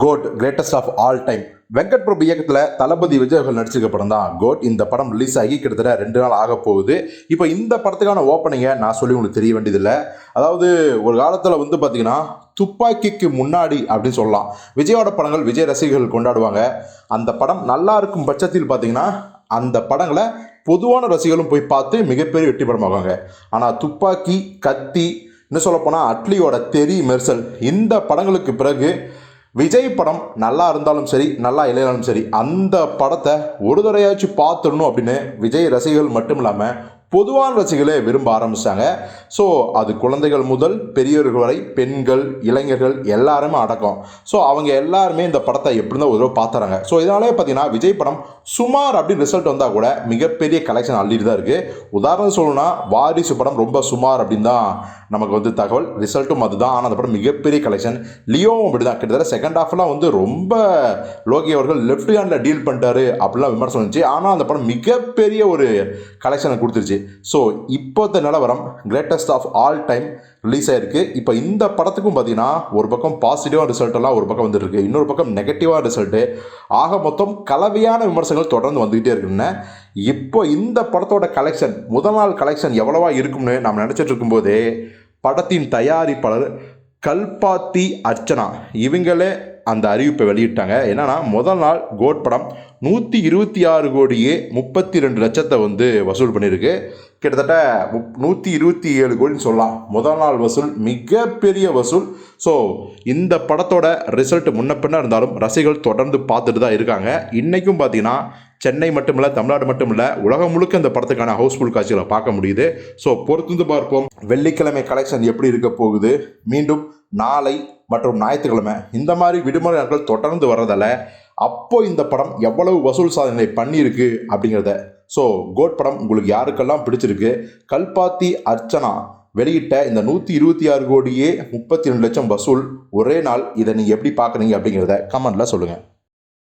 GOAT greatest of all time Venkat Prabhu இயக்கத்தில் தளபதி விஜய் அவர்கள் நடிச்சிருக்க படம் தான் கோட் இந்த படம் ரிலீஸ் ஆகி கிட்டத்தட்ட ரெண்டு நாள் ஆக போகுது. இப்போ இந்த படத்துக்கான ஓப்பனிங்கை நான் சொல்லி உங்களுக்கு தெரிய வேண்டியதில்லை. அதாவது ஒரு காலத்தில் வந்து பார்த்தீங்கன்னா துப்பாக்கிக்கு முன்னாடி அப்படின்னு சொல்லலாம். விஜயோட படங்கள் விஜய் ரசிகர்கள் கொண்டாடுவாங்க. அந்த படம் நல்லா இருக்கும் பட்சத்தில் பார்த்தீங்கன்னா அந்த படங்களை பொதுவான ரசிகர்களும் போய் பார்த்து மிகப்பெரிய வெற்றி படமாகுவாங்க ஆனால் துப்பாக்கி கத்தி இன்னும் சொல்லப்போனால் அட்லியோட தெரி மெர்சல் இந்த படங்களுக்கு பிறகு விஜய் படம் நல்லா இருந்தாலும் சரி நல்லா இல்லைனாலும் சரி அந்த படத்தை ஒரு தடையாச்சும் பார்த்துடணும் அப்படின்னு விஜய் ரசிகர்கள் மட்டும் இல்லாமல் பொதுவான ரசிகர்களே விரும்ப ஆரம்பித்தாங்க ஸோ அது குழந்தைகள் முதல் பெரியவர்கள் வரை பெண்கள் இளைஞர்கள் எல்லாருமே அடக்கம். ஸோ அவங்க எல்லாருமே இந்த படத்தை எப்படி தான் ஒரு தடவை பார்த்துறாங்க. ஸோ இதனாலே பார்த்தீங்கன்னா விஜய் படம் சுமார் அப்படின்னு ரிசல்ட் வந்தால் கூட மிகப்பெரிய கலெக்ஷன் அள்ளிட்டு தான் இருக்குது உதாரணம் சொல்லணும்னா வாரிசு படம் ரொம்ப சுமார் அப்படின்னு தான் நமக்கு வந்து தகவல். ரிசல்ட்டும் அதுதான். ஆனால் அந்த படம் மிகப்பெரிய கலெக்ஷன் லியோவும் அப்படி தான் கிட்டத்தட்ட செகண்ட் ஹாஃப்லாம் வந்து ரொம்ப லோகி அவர்கள் லெஃப்ட் ஹேண்டில் டீல் பண்ணிட்டாரு அப்படிலாம் விமர்சனம் இருந்துச்சு. ஆனால் அந்த படம் மிகப்பெரிய ஒரு கலெக்ஷனை கொடுத்துருச்சு. ஸோ இப்போத்த நிலவரம் greatest of all time release ஆயிருக்கு. இப்போ இந்த படத்துக்கும் பார்த்தீங்கன்னா ஒரு பக்கம் பாசிட்டிவாக ரிசல்ட்டெல்லாம் ஒரு பக்கம் வந்துட்டு இன்னொரு பக்கம் நெகட்டிவாக ரிசல்ட்டு ஆக மொத்தம் கலவையான விமர்சனங்கள் தொடர்ந்து வந்துக்கிட்டே இருக்குன்னு. இப்போ இந்த படத்தோட கலெக்ஷன் முதல் நாள் கலெக்ஷன் எவ்வளவா இருக்கும்னு நம்ம நினச்சிட்டு இருக்கும்போதே படத்தின் தயாரிப்பாளர் கல்பாத்தி அர்ச்சனா. இவங்களே அந்த அறிவிப்பை வெளியிட்டாங்க. என்னன்னா முதல் நாள் கோட் படம் நூற்றி இருபத்தி ஆறு கோடியே முப்பத்தி ரெண்டு லட்சத்தை வந்து வசூல் பண்ணியிருக்கு. கிட்டத்தட்ட முப் நூற்றி இருபத்தி ஏழு கோடின்னு சொல்லலாம். முதல் நாள் வசூல் மிகப்பெரிய வசூல். ஸோ இந்த படத்தோட ரிசல்ட் முன்ன பின்ன இருந்தாலும் ரசிகர்கள் தொடர்ந்து பார்த்துட்டு தான் இருக்காங்க. இன்றைக்கும் பார்த்தீங்கன்னா சென்னை மட்டுமில்ல தமிழ்நாடு மட்டுமில்ல உலகம் முழுக்க இந்த படத்துக்கான ஹவுஸ்ஃபுல் காட்சிகளை பார்க்க முடியுது. ஸோ பொறுத்து பார்ப்போம். வெள்ளிக்கிழமை கலெக்ஷன் எப்படி இருக்க போகுது? மீண்டும் நாளை மற்றும் ஞாயிற்றுக்கிழமை இந்த மாதிரி விடுமுறை நாட்கள் தொடர்ந்து வர்றதால அப்போ இந்த படம் எவ்வளவு வசூல் சாதனை பண்ணியிருக்கு அப்படிங்கிறத. ஸோ கோட் படம் உங்களுக்கு யாருக்கெல்லாம் பிடிச்சிருக்கு? கல்பாத்தி அர்ச்சனா வெளியிட்ட இந்த நூற்றி இருபத்தி ஆறு கோடியே முப்பத்தி ரெண்டு லட்சம் வசூல் ஒரே நாள். இதை நீங்கள் எப்படி பார்க்குறீங்க அப்படிங்கிறத கமெண்டில் சொல்லுங்கள்